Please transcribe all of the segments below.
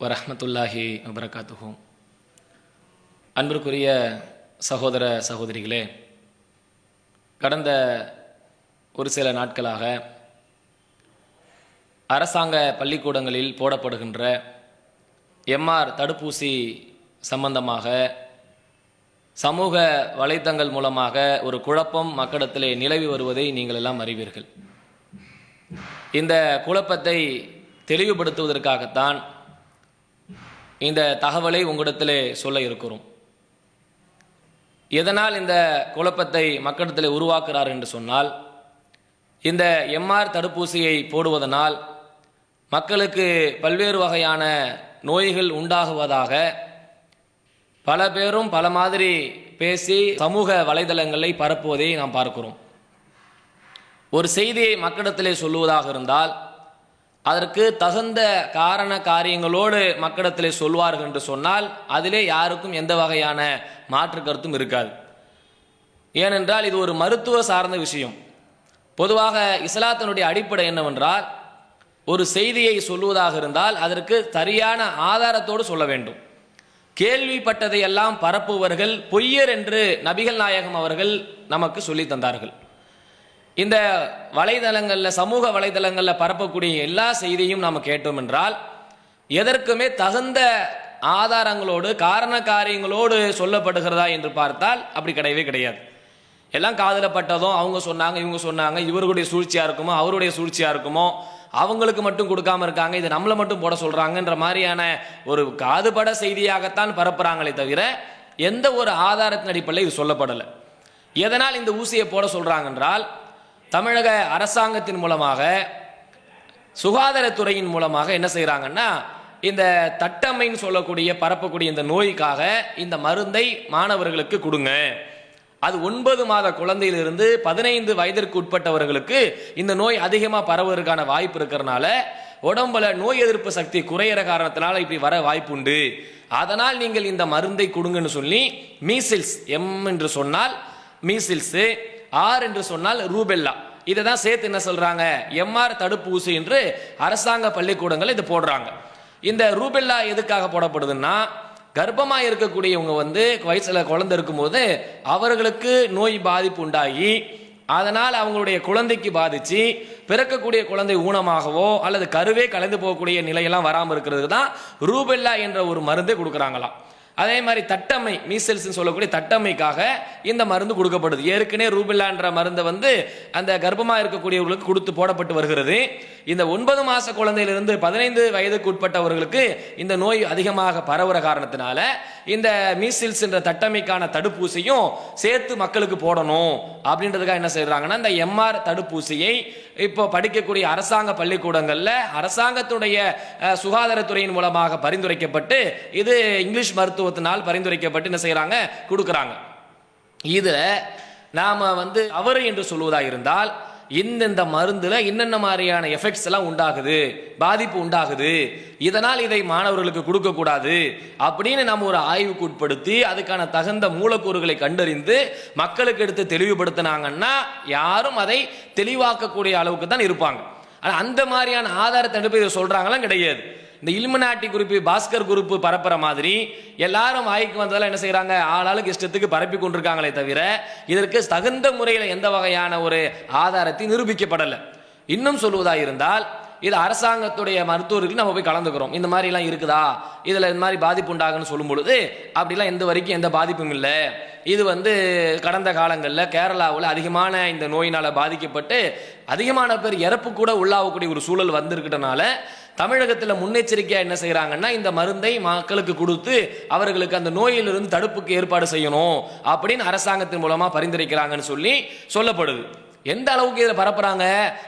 வரஹமத்துல்லாஹி வபரகாத்துஹும் அன்பிற்குரிய சகோதர சகோதரிகளே கடந்த ஒரு சில நாட்களாக அரசாங்க பள்ளிக்கூடங்களில் போடப்படுகின்ற எம்ஆர் தடுப்பூசி சம்பந்தமாக சமூக வலைத்தங்கள் மூலமாக ஒரு குழப்பம் மக்களிடத்திலே நிலவி வருவதை நீங்கள் எல்லாம் அறிவீர்கள். இந்த குழப்பத்தை தெளிவுபடுத்துவதற்காகத்தான் இந்த தகவலை உங்களிடத்திலே சொல்ல இருக்கிறோம். எதனால் இந்த குழப்பத்தை மக்களிடத்தில் உருவாக்குறார் என்று சொன்னால் இந்த எம்ஆர் தடுப்பூசியை போடுவதனால் மக்களுக்கு பல்வேறு வகையான நோய்கள் உண்டாகுவதாக பல பேரும் பல மாதிரி பேசி சமூக வலைதளங்களை பரப்புவதை நாம் பார்க்கிறோம். ஒரு செய்தியை மக்களிடத்திலே சொல்லுவதாக இருந்தால் அதற்கு தகுந்த காரண காரியங்களோடு மக்களிடத்தில் சொல்வார்கள் என்று சொன்னால் அதிலே யாருக்கும் எந்த வகையான மாற்று கருத்தும் இருக்காது. ஏனென்றால் இது ஒரு மருத்துவ சார்ந்த விஷயம். பொதுவாக இஸ்லாத்தினுடைய அடிப்படை என்னவென்றால் ஒரு செய்தியை சொல்லுவதாக இருந்தால் அதற்கு சரியான ஆதாரத்தோடு சொல்ல வேண்டும். கேள்விப்பட்டதை எல்லாம் பரப்புவர்கள் பொய்யர் என்று நபிகள் நாயகம் அவர்கள் நமக்கு சொல்லி தந்தார்கள். இந்த வலைதளங்களில் சமூக வலைதளங்களில் பரப்பக்கூடிய எல்லா செய்தியும் நாம் கேட்டோம் என்றால் எதற்குமே தகுந்த ஆதாரங்களோடு காரண காரியங்களோடு சொல்லப்படுகிறதா என்று பார்த்தால் அப்படி கிடையவே கிடையாது. எல்லாம் காதில் பட்டதும் அவங்க சொன்னாங்க இவங்க சொன்னாங்க இவர்களுடைய சூழ்ச்சியாக இருக்குமோ அவருடைய சூழ்ச்சியாக இருக்குமோ அவங்களுக்கு மட்டும் கொடுக்காம இருக்காங்க இது நம்மளை மட்டும் போட சொல்கிறாங்கன்ற மாதிரியான ஒரு காதுபட செய்தியாகத்தான் பரப்புகிறாங்களே தவிர எந்த ஒரு ஆதாரத்தின் அடிப்படையில் இது சொல்லப்படலை. எதனால் இந்த ஊசியை போட சொல்றாங்க என்றால் தமிழக அரசாங்கத்தின் மூலமாக சுகாதாரத்துறையின் மூலமாக என்ன செய்கிறாங்கன்னா இந்த தட்டம்மைன்னு சொல்லக்கூடிய பரப்பக்கூடிய இந்த நோய்க்காக இந்த மருந்தை மாணவர்களுக்கு கொடுங்க. அது ஒன்பது மாத குழந்தையிலிருந்து பதினைந்து வயதிற்கு உட்பட்டவர்களுக்கு இந்த நோய் அதிகமாக பரவுவதற்கான வாய்ப்பு இருக்கிறனால உடம்புல நோய் எதிர்ப்பு சக்தி குறையிற காரணத்தினால இப்படி வர வாய்ப்புண்டு அதனால் நீங்கள் இந்த மருந்தை கொடுங்கன்னு சொல்லி மீசில்ஸ் எம் என்று சொன்னால் மீசில்ஸு ஆர் என்று சொன்னால் ரூபெல்லா. இதை தான் சேர்த்து என்ன சொல்றாங்க? எம்ஆர் தடுப்பூசி என்று அரசாங்க பள்ளிக்கூடங்கள் இது போடுறாங்க. இந்த ரூபெல்லா எதுக்காக போடப்படுதுன்னா கர்ப்பமாக இருக்கக்கூடியவங்க வந்து வயசில் குழந்தை இருக்கும்போது அவர்களுக்கு நோய் பாதிப்பு உண்டாகி அதனால் அவங்களுடைய குழந்தைக்கு பாதிச்சு பிறக்கக்கூடிய குழந்தை ஊனமாகவோ அல்லது கருவே கலந்து போகக்கூடிய நிலையெல்லாம் வராமல் இருக்கிறது தான் ரூபெல்லா என்ற ஒரு மருந்தை கொடுக்குறாங்களாம். அதே மாதிரி தட்டம்மை மீசல்ஸ் சொல்லக்கூடிய தட்டம்மைக்காக இந்த மருந்து கொடுக்கப்படுது. ஏற்கனவே ரூபில்லான்ற மருந்தை வந்து அந்த கர்ப்பமாக இருக்கக்கூடியவர்களுக்கு கொடுத்து போடப்பட்டு வருகிறது. இந்த ஒன்பது மாத குழந்தையிலிருந்து பதினைந்து வயதுக்கு உட்பட்டவர்களுக்கு இந்த நோய் அதிகமாக பரவுற காரணத்தினால இந்த மீசில்ஸ் என்ற தட்டமைக்கான தடுப்பூசியும் சேர்த்து மக்களுக்கு போடணும் அப்படின்றதுக்காக என்ன செய்யறாங்கன்னா இந்த எம்ஆர் தடுப்பூசியை இப்போ படிக்கக்கூடிய அரசாங்க பள்ளிக்கூடங்களில் அரசாங்கத்துடைய சுகாதாரத்துறையின் மூலமாக பரிந்துரைக்கப்பட்டு இது இங்கிலீஷ் மருத்துவத்தினால் பரிந்துரைக்கப்பட்டு என்ன செய்கிறாங்க கொடுக்குறாங்க. இதில் நாம் வந்து அவரு என்று சொல்வதாக இருந்தால் இந்தந்த மருந்தில் என்னென்ன மாதிரியான எஃபெக்ட்ஸ் எல்லாம் உண்டாகுது? பாதிப்பு உண்டாகுது. இதனால் இதை மாணவர்களுக்கு கொடுக்கக்கூடாது அப்படின்னு நம்ம ஒரு ஆய்வுக்கு உட்படுத்தி அதுக்கான தகுந்த மூலக்கூறுகளை கண்டறிந்து மக்களுக்கு எடுத்து தெளிவுபடுத்தினாங்கன்னா யாரும் அதை தெளிவாக்கக்கூடிய அளவுக்கு தான் இருப்பாங்க. ஆனால் அந்த மாதிரியான ஆதாரத்தை எடுப்பு இதை சொல்கிறாங்களாம் கிடையாது. இந்த இலுமினாட்டி குறிப்பு பாஸ்கர் குரூப்பு பரப்புற மாதிரி எல்லாரும் வாய்க்கு வந்ததெல்லாம் என்ன செய்கிறாங்க ஆளாளுக்கு இஷ்டத்துக்கு பரப்பி கொண்டிருக்காங்களே தவிர இதற்கு தகுந்த முறையில் எந்த வகையான ஒரு ஆதாரத்தை நிரூபிக்கப்படலை. இன்னும் சொல்வதாக இருந்தால் இது அரசாங்கத்துடைய மருத்துவர்கள் நம்ம போய் கலந்துக்கிறோம். இந்த மாதிரி எல்லாம் இருக்குதா? இதுல இந்த மாதிரி பாதிப்பு உண்டாகுன்னு சொல்லும் பொழுது அப்படிலாம் எந்த வரைக்கும் எந்த பாதிப்பும் இல்லை. இது வந்து கடந்த காலங்களில் கேரளாவில் அதிகமான இந்த நோயினால் பாதிக்கப்பட்டு அதிகமான பேர் இறப்பு கூட உள்ளாகக்கூடிய ஒரு சூழல் வந்திருக்கிறதுனால தமிழகத்தில் முன்னெச்சரிக்கையாக என்ன செய்கிறாங்கன்னா இந்த மருந்தை மக்களுக்கு கொடுத்து அவர்களுக்கு அந்த நோயிலிருந்து தடுப்புக்கு ஏற்பாடு செய்யணும் அப்படின்னு அரசாங்கத்தின் மூலமாக பரிந்துரைக்கிறாங்கன்னு சொல்லி சொல்லப்படுது. எந்த அளவுக்கு இதில் பரப்புறாங்க?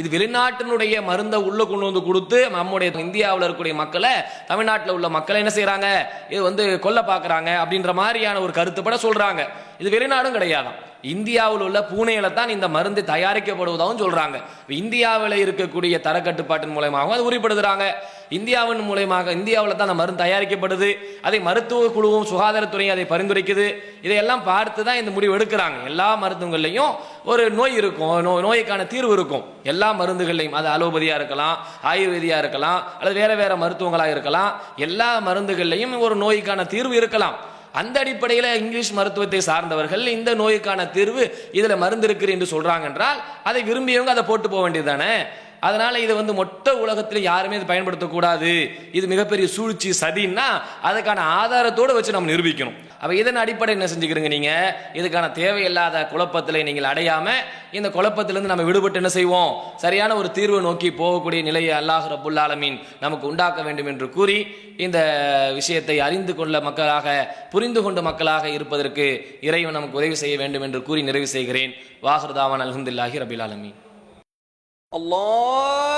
இது வெளிநாட்டினுடைய மருந்தை உள்ளே கொண்டு வந்து கொடுத்து நம்முடைய இந்தியாவில் இருக்கக்கூடிய மக்களை தமிழ்நாட்டில் உள்ள மக்களை என்ன செய்கிறாங்க இது வந்து கொல்ல பார்க்குறாங்க அப்படின்ற மாதிரியான ஒரு கருத்துப்பட சொல்கிறாங்க இது வெளிநாடும் கிடையாதான் இந்தியாவில் உள்ள பூனேல தான் இந்த மருந்து தயாரிக்கப்படுவதாகவும் சொல்றாங்க. இந்தியாவில் இருக்கக்கூடிய தரக்கட்டுப்பாட்டின் மூலயமாகவும் அது உறுதிப்படுத்துறாங்க. இந்தியாவின் மூலயமாக இந்தியாவில் தான் அந்த மருந்து தயாரிக்கப்படுது. அதை மருத்துவ குழுவும் சுகாதாரத்துறையும் அதை பரிந்துரைக்குது. இதையெல்லாம் பார்த்து தான் இந்த முடிவு எடுக்கிறாங்க. எல்லா மருந்துகள்லையும் ஒரு நோய் இருக்கும். நோ- நோய்க்கான தீர்வு இருக்கும். எல்லா மருந்துகள்லையும் அது அலோபதியாக இருக்கலாம் ஆயுர்வேதியாக இருக்கலாம் அல்லது வேற வேற மருத்துவங்களாக இருக்கலாம். எல்லா மருந்துகள்லையும் ஒரு நோய்க்கான தீர்வு இருக்கலாம். அந்த அடிப்படையில் இங்கிலீஷ் மருத்துவத்தை சார்ந்தவர்கள் இந்த நோய்க்கான தீர்வு இதில் மருந்து இருக்கு என்று சொல்கிறாங்க என்றால் அதை விரும்பியவங்க அதை போட்டு போக வேண்டியதுதானே அதனால் இதை வந்து மொத்த உலகத்தில் யாருமே இது பயன்படுத்தக்கூடாது. இது மிகப்பெரிய சூழ்ச்சி சதின்னா அதுக்கான ஆதாரத்தோடு வச்சு நம்ம நிரூபிக்கணும். அப்போ இதன் அடிப்படை என்ன செஞ்சுக்கிறீங்க நீங்கள் இதுக்கான தேவையில்லாத குழப்பத்தில் நீங்கள் அடையாமல் இந்த குழப்பத்திலேருந்து நம்ம விடுபட்டு என்ன செய்வோம்? சரியான ஒரு தீர்வு நோக்கி போகக்கூடிய நிலையை அல்லாஹ் ரபுல்லாலமீன் நமக்கு உண்டாக்க வேண்டும் என்று கூறி இந்த விஷயத்தை அறிந்து கொள்ள மக்களாக புரிந்து கொண்டு மக்களாக இருப்பதற்கு இறைவன் நமக்கு உதவி செய்ய வேண்டும் என்று கூறி நிறைவு செய்கிறேன். வாஹர்தாவான் அலமதுல்லாஹி ரபில் ஆலமீன். அல்லாஹ்!